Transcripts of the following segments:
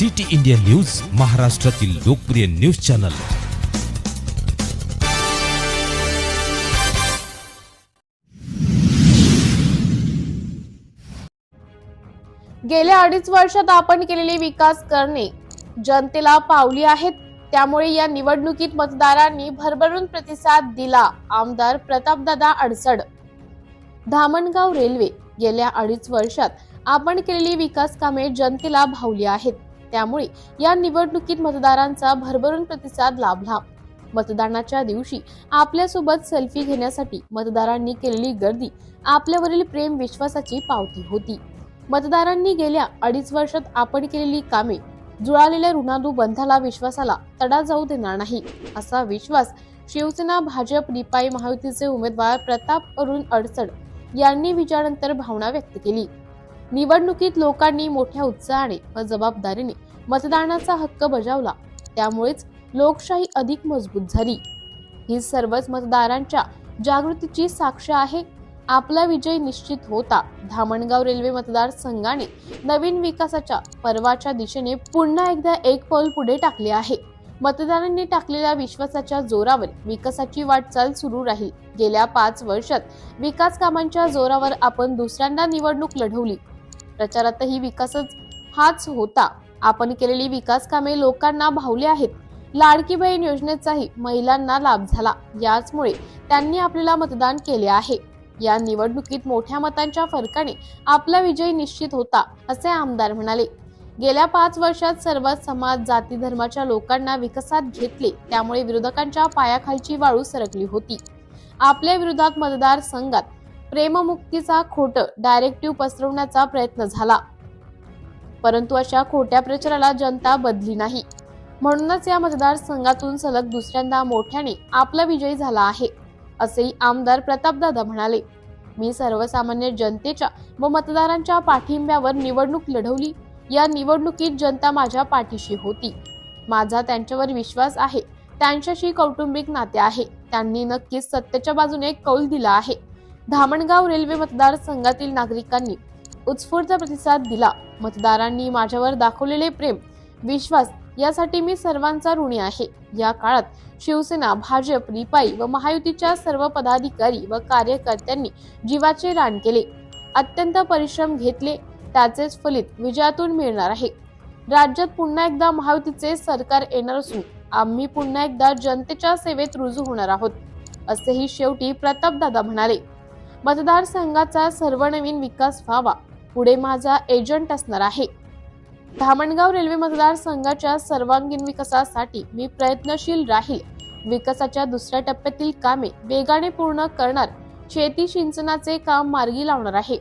City India news महाराष्ट्रातील लोकप्रिय news channel. गेल्या अडीच वर्षात आपण केलेले विकास करणे जनतेला पावली आहेत. त्यामुळे या निवडणुकीत मतदारांनी भरभरून प्रतिसाद दिला आमदार प्रतापदादा अडसड. धामणगाव रेल्वे गेल्या अडीच वर्षात आपण केलेली विकास कामे जनतेला भावली आहेत. त्यामुळे या निवडणुकीत मतदारांचा भरभरून प्रतिसाद लाभला. मतदानाच्या दिवशी आपल्यासोबत सेल्फी घेण्यासाठी मतदारांनी केलेली गर्दी आपल्यावरील प्रेम विश्वासाची पावती होती. मतदारांनी गेल्या अडीच वर्षात आपण केलेली कामे जुळालेल्या ऋणानुबंधाला विश्वासाला तडा जाऊ देणार नाही असा विश्वास शिवसेना भाजप रिपाई महायुतीचे उमेदवार प्रताप अरुण अडचण यांनी विजयानंतर भावना व्यक्त केली. निवडणुकीत लोकांनी मोठ्या उत्साहाने व जबाबदारीने मतदानाचा हक्क बजावला. त्यामुळेच लोकशाही अधिक मजबूत झाली. ही सर्वच मतदारांच्या जागृतीची साक्ष आहे. आपला विजय निश्चित होता. धामणगाव रेल्वे मतदारसंघाने नवीन विकासाच्या पर्वाच्या दिशेने पुन्हा एकदा एक पाऊल पुढे टाकले आहे. मतदारांनी टाकलेल्या विश्वासाच्या जोरावर विकासाची वाटचाल सुरू राहील. गेल्या पाच वर्षात विकास कामांच्या जोरावर आपण दुसऱ्यांदा निवडणूक लढवली. प्रचारातही विकासच हाच होता. आपण केलेली विकास कामे लोकांना भावली आहेत. लाडकी बहीण योजनेचाही महिलांना लाभ झाला. याचमुळे त्यांनी आपल्याला मतदान केले आहे. या निवडणुकीत मोठ्या मतांच्या फरकाने आपला विजय निश्चित होता असे आमदार म्हणाले. गेल्या पाच वर्षात सर्व समाज जाती धर्माच्या लोकांना विकासात घेतले. त्यामुळे विरोधकांच्या पायाखालची वाळू सरकली होती. आपल्या विरोधात मतदारसंघात प्रेममुक्तीचा खोट डायरेक्टिव्ह पसरवण्याचा प्रयत्न झाला. परंतु अशा खोट्या प्रचाराला जनता बदली नाही. म्हणूनच या मतदारसंघातून सलग दुसऱ्यांदा मोठ्याने आपला विजय झाला आहे असेही आमदार प्रतापदादा म्हणाले. मी सर्वसामान्य जनतेच्या व मतदारांच्या पाठिंब्यावर निवडणूक लढवली. या निवडणुकीत जनता माझ्या पाठीशी होती. माझा त्यांच्यावर विश्वास आहे. त्यांच्याशी कौटुंबिक नाते आहे. त्यांनी नक्कीच सत्तेच्या बाजूने कौल दिला आहे. धामणगाव रेल्वे मतदारसंघातील नागरिकांनी उत्स्फूर्त प्रतिसाद दिला. मतदारांनी माझ्यावर दाखवलेले प्रेम विश्वास यासाठी मी सर्वांचा ऋणी आहे. या काळात शिवसेना भाजप रिपाई व महायुतीच्या सर्व पदाधिकारी व कार्यकर्त्यांनी जीवाचे रान केले. अत्यंत परिश्रम घेतले त्याचेच फलित विजयातून मिळणार आहे. राज्यात पुन्हा एकदा महायुतीचे सरकार येणार असून आम्ही पुन्हा एकदा जनतेच्या सेवेत रुजू होणार आहोत असेही शेवटी प्रतापदादा म्हणाले. मतदारसंघाचा सर्व नवीन विकास व्हावा पुढे माझा एजंट असणार आहे. धामणगाव रेल्वे मतदारसंघाच्या सर्वांगीण विकासासाठी मी प्रयत्नशील राहील. विकासाच्या दुसऱ्या टप्प्यातील कामे वेगाने पूर्ण करणार शेती सिंचनाचे काम मार्गी लावणार आहे.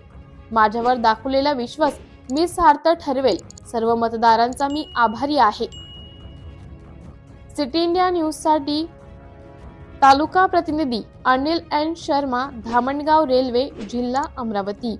माझ्यावर दाखवलेला विश्वास मी सार्थ ठरवेल. सर्व मतदारांचा मी आभारी आहे. सिटी इंडिया न्यूजसाठी तालुका प्रतिनिधी अनिल एन शर्मा धामणगाव रेल्वे जिल्हा अमरावती.